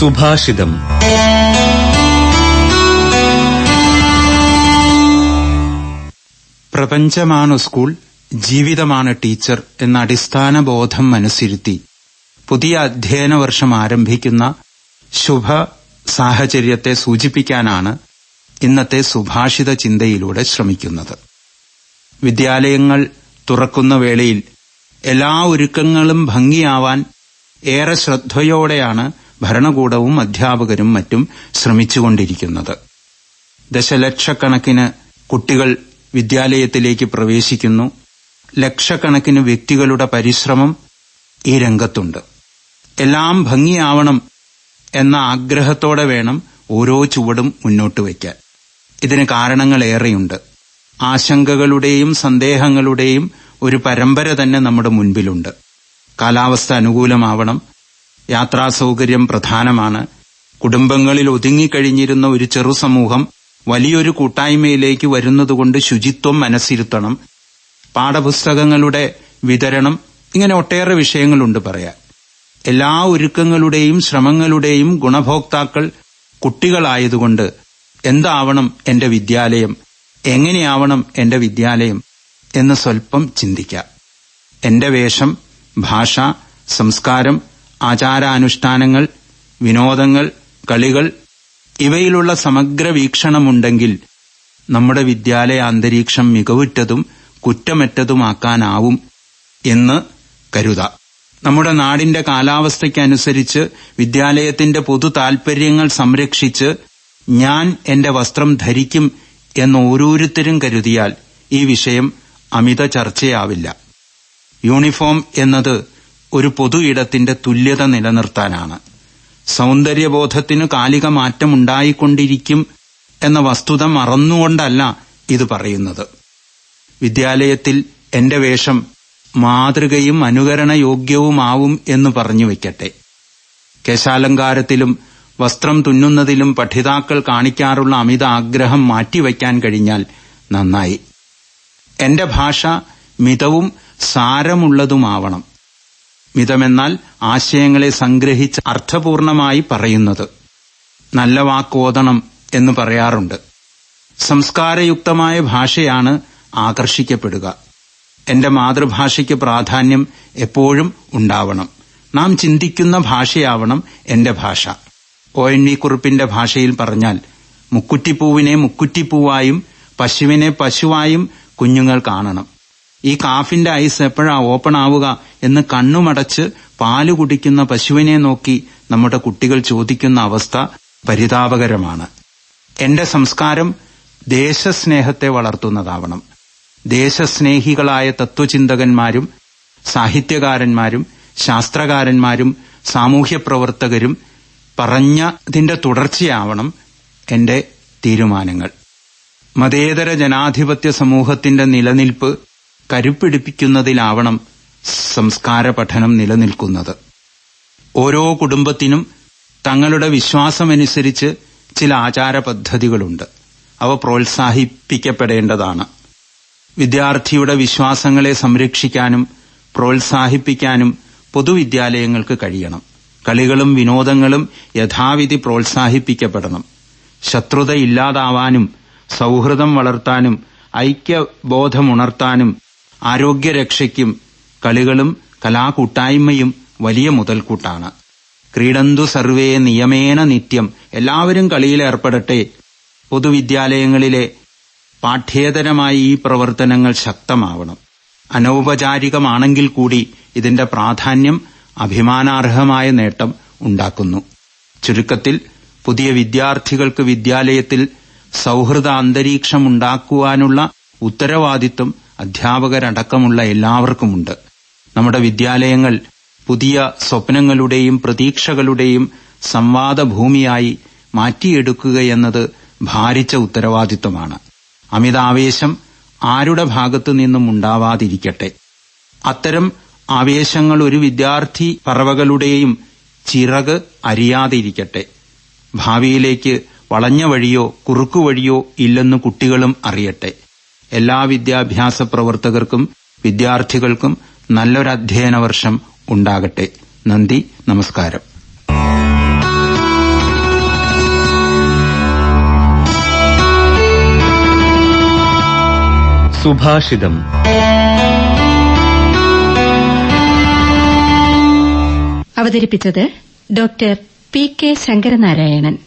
സുഭാഷിതം. പ്രപഞ്ചമാണ് school ജീവിതമാണ് teacher എന്ന അടിസ്ഥാന ബോധം മനസ്സിരുത്തി. പുതിയ അധ്യയന വർഷം ആരംഭിക്കുന്ന ശുഭ സാഹചര്യത്തെ സൂചിപ്പിക്കാനാണ് ഇന്നത്തെ സുഭാഷിത ചിന്തയിലൂടെ ശ്രമിക്കുന്നത്. വിദ്യാലയങ്ങൾ തുറക്കുന്ന വേളയിൽ എല്ലാ ഒരുക്കങ്ങളും ഭംഗിയാവാൻ ഏറെ ശ്രദ്ധയോടെയാണ് ഭരണകൂടവും അധ്യാപകരും മറ്റും ശ്രമിച്ചുകൊണ്ടിരിക്കുന്നത്. ദശലക്ഷക്കണക്കിന് കുട്ടികൾ വിദ്യാലയത്തിലേക്ക് പ്രവേശിക്കുന്നു. ലക്ഷക്കണക്കിന് വ്യക്തികളുടെ പരിശ്രമം ഈ രംഗത്തുണ്ട്. എല്ലാം ഭംഗിയാവണം എന്ന ആഗ്രഹത്തോടെ വേണം ഓരോ ചുവടും മുന്നോട്ട് വയ്ക്കാൻ. ഇതിന് കാരണങ്ങൾ ഏറെയുണ്ട്. ആശങ്കകളുടെയും സന്ദേഹങ്ങളുടെയും ഒരു പരമ്പര തന്നെ നമ്മുടെ മുൻപിലുണ്ട്. കാലാവസ്ഥ അനുകൂലമാവണം യാത്രാ സൗകര്യം പ്രധാനമാണ്. കുടുംബങ്ങളിൽ ഒതുങ്ങിക്കഴിഞ്ഞിരുന്ന ഒരു ചെറു സമൂഹം വലിയൊരു കൂട്ടായ്മയിലേക്ക് വരുന്നതുകൊണ്ട് ശുചിത്വം മനസ്സിരുത്തണം. പാഠപുസ്തകങ്ങളുടെ വിതരണം ഇങ്ങനെ ഒട്ടേറെ വിഷയങ്ങളുണ്ട് പറയാൻ. എല്ലാ ഒരുക്കങ്ങളുടെയും ശ്രമങ്ങളുടെയും ഗുണഭോക്താക്കൾ കുട്ടികളായതുകൊണ്ട് എന്താവണം എന്റെ വിദ്യാലയം? എങ്ങനെയാവണം എന്റെ വിദ്യാലയം? എന്ന് സ്വൽപ്പം ചിന്തിക്കാം. എന്റെ വേഷം ഭാഷ സംസ്കാരം ആചാരാനുഷ്ഠാനങ്ങൾ വിനോദങ്ങൾ കളികൾ ഇവയിലുള്ള സമഗ്ര വീക്ഷണമുണ്ടെങ്കിൽ നമ്മുടെ വിദ്യാലയ അന്തരീക്ഷം മികവുറ്റതും കുറ്റമറ്റതുമാക്കാനാവും എന്ന് കരുതാം. നമ്മുടെ നാടിന്റെ കാലാവസ്ഥയ്ക്കനുസരിച്ച് വിദ്യാലയത്തിന്റെ പൊതു താൽപര്യങ്ങൾ സംരക്ഷിച്ച് ഞാൻ എന്റെ വസ്ത്രം ധരിക്കും എന്ന് ഓരോരുത്തരും കരുതിയാൽ ഈ വിഷയം അമിത ചർച്ചയാവില്ല. യൂണിഫോം എന്നത് ഒരു പൊതു ഇടത്തിന്റെ തുല്യത നിലനിർത്താനാണ്. സൗന്ദര്യബോധത്തിനു കാലിക മാറ്റമുണ്ടായിക്കൊണ്ടിരിക്കും എന്ന വസ്തുത മറന്നുകൊണ്ടല്ല ഇത് പറയുന്നത്. വിദ്യാലയത്തിൽ എന്റെ വേഷം മാതൃകയും അനുകരണയോഗ്യവുമാവും എന്ന് പറഞ്ഞു വയ്ക്കട്ടെ കേശാലങ്കാരത്തിലും വസ്ത്രം തുന്നുന്നതിലും പഠിതാക്കൾ കാണിക്കാറുള്ള അമിത ആഗ്രഹം മാറ്റിവയ്ക്കാൻ കഴിഞ്ഞാൽ നന്നായി. എന്റെ ഭാഷ മിതവും സാരമുള്ളതുമാവണം. മിതമെന്നാൽ ആശയങ്ങളെ സംഗ്രഹിച്ച് അർത്ഥപൂർണമായി പറയുന്നത്. നല്ല വാക്കോതണം എന്ന് പറയാറുണ്ട്. സംസ്കാരയുക്തമായ ഭാഷയാണ് ആകർഷിക്കപ്പെടുക. എന്റെ മാതൃഭാഷയ്ക്ക് പ്രാധാന്യം എപ്പോഴും ഉണ്ടാവണം. നാം ചിന്തിക്കുന്ന ഭാഷയാവണം എന്റെ ഭാഷ. ഒ എൻ വി കുറിപ്പിന്റെ ഭാഷയിൽ പറഞ്ഞാൽ മുക്കുറ്റിപ്പൂവിനെ മുക്കുറ്റിപ്പൂവായും പശുവിനെ പശുവായും കുഞ്ഞുങ്ങൾ കാണണം. ഈ കാഫിന്റെ ഐസ് എപ്പോഴാ ഓപ്പൺ ആവുക എന്ന് കണ്ണുമടച്ച് പാൽ കുടിക്കുന്ന പശുവിനെ നോക്കി നമ്മുടെ കുട്ടികൾ ചോദിക്കുന്ന അവസ്ഥ പരിതാപകരമാണ്. എന്റെ സംസ്കാരം ദേശസ്നേഹത്തെ വളർത്തുന്നതാവണം. ദേശസ്നേഹികളായ തത്വചിന്തകന്മാരും സാഹിത്യകാരന്മാരും ശാസ്ത്രകാരന്മാരും സാമൂഹ്യ പ്രവർത്തകരും പറഞ്ഞതിന്റെ തുടർച്ചയാവണം എന്റെ തീരുമാനങ്ങൾ. മതേതര ജനാധിപത്യ സമൂഹത്തിന്റെ നിലനിൽപ്പ് കരുപ്പിടിപ്പിക്കുന്നതിലാവണം സംസ്കാര പഠനം നിലനിൽക്കുന്നത്. ഓരോ കുടുംബത്തിനും തങ്ങളുടെ വിശ്വാസമനുസരിച്ച് ചില ആചാര പദ്ധതികളുണ്ട് അവ പ്രോത്സാഹിപ്പിക്കപ്പെടേണ്ടതാണ്. വിദ്യാർത്ഥിയുടെ വിശ്വാസങ്ങളെ സംരക്ഷിക്കാനും പ്രോത്സാഹിപ്പിക്കാനും പൊതുവിദ്യാലയങ്ങൾക്ക് കഴിയണം. കളികളും വിനോദങ്ങളും യഥാവിധി പ്രോത്സാഹിപ്പിക്കപ്പെടണം. ശത്രുത ഇല്ലാതാവാനും സൗഹൃദം വളർത്താനും ഐക്യബോധമുണർത്താനും ആരോഗ്യരക്ഷയ്ക്കും കളികളും കലാകൂട്ടായ്മയും വലിയ മുതൽക്കൂട്ടാണ്. ക്രീഡന്തു സർവേ നിയമേന നിത്യം. എല്ലാവരും കളിയിലേർപ്പെടട്ടെ പൊതുവിദ്യാലയങ്ങളിലെ പാഠ്യേതരമായ ഈ പ്രവർത്തനങ്ങൾ ശക്തമാവണം. അനൗപചാരികമാണെങ്കിൽ കൂടി ഇതിന്റെ പ്രാധാന്യം അഭിമാനാർഹമായ നേട്ടം ഉണ്ടാക്കുന്നു. ചുരുക്കത്തിൽ പുതിയ വിദ്യാർത്ഥികൾക്ക് വിദ്യാലയത്തിൽ സൗഹൃദ അന്തരീക്ഷമുണ്ടാക്കുവാനുള്ള ഉത്തരവാദിത്വം അധ്യാപകരടക്കമുള്ള എല്ലാവർക്കുമുണ്ട്. നമ്മുടെ വിദ്യാലയങ്ങൾ പുതിയ സ്വപ്നങ്ങളുടെയും പ്രതീക്ഷകളുടെയും സംവാദഭൂമിയായി മാറ്റിയെടുക്കുകയെന്നത് ഭാരിച്ച ഉത്തരവാദിത്വമാണ്. അമിതാവേശം ആരുടെ ഭാഗത്തു നിന്നും ഉണ്ടാവാതിരിക്കട്ടെ. അത്തരം ആവേശങ്ങൾ ഒരു വിദ്യാർത്ഥി പറവകളുടെയും ചിറക് അരിയാതിരിക്കട്ടെ. ഭാവിയിലേക്ക് വളഞ്ഞ വഴിയോ കുറുക്കുവഴിയോ ഇല്ലെന്ന് കുട്ടികളും അറിയട്ടെ. എല്ലാ വിദ്യാഭ്യാസ പ്രവർത്തകർക്കും വിദ്യാർത്ഥികൾക്കും നല്ലൊരു അധ്യയന വർഷം ഉണ്ടാകട്ടെ. നന്ദി നമസ്കാരം. സുഭാഷിതം. അവതരിപ്പിച്ചത് ഡോക്ടർ പി കെ ശങ്കരനാരായണൻ.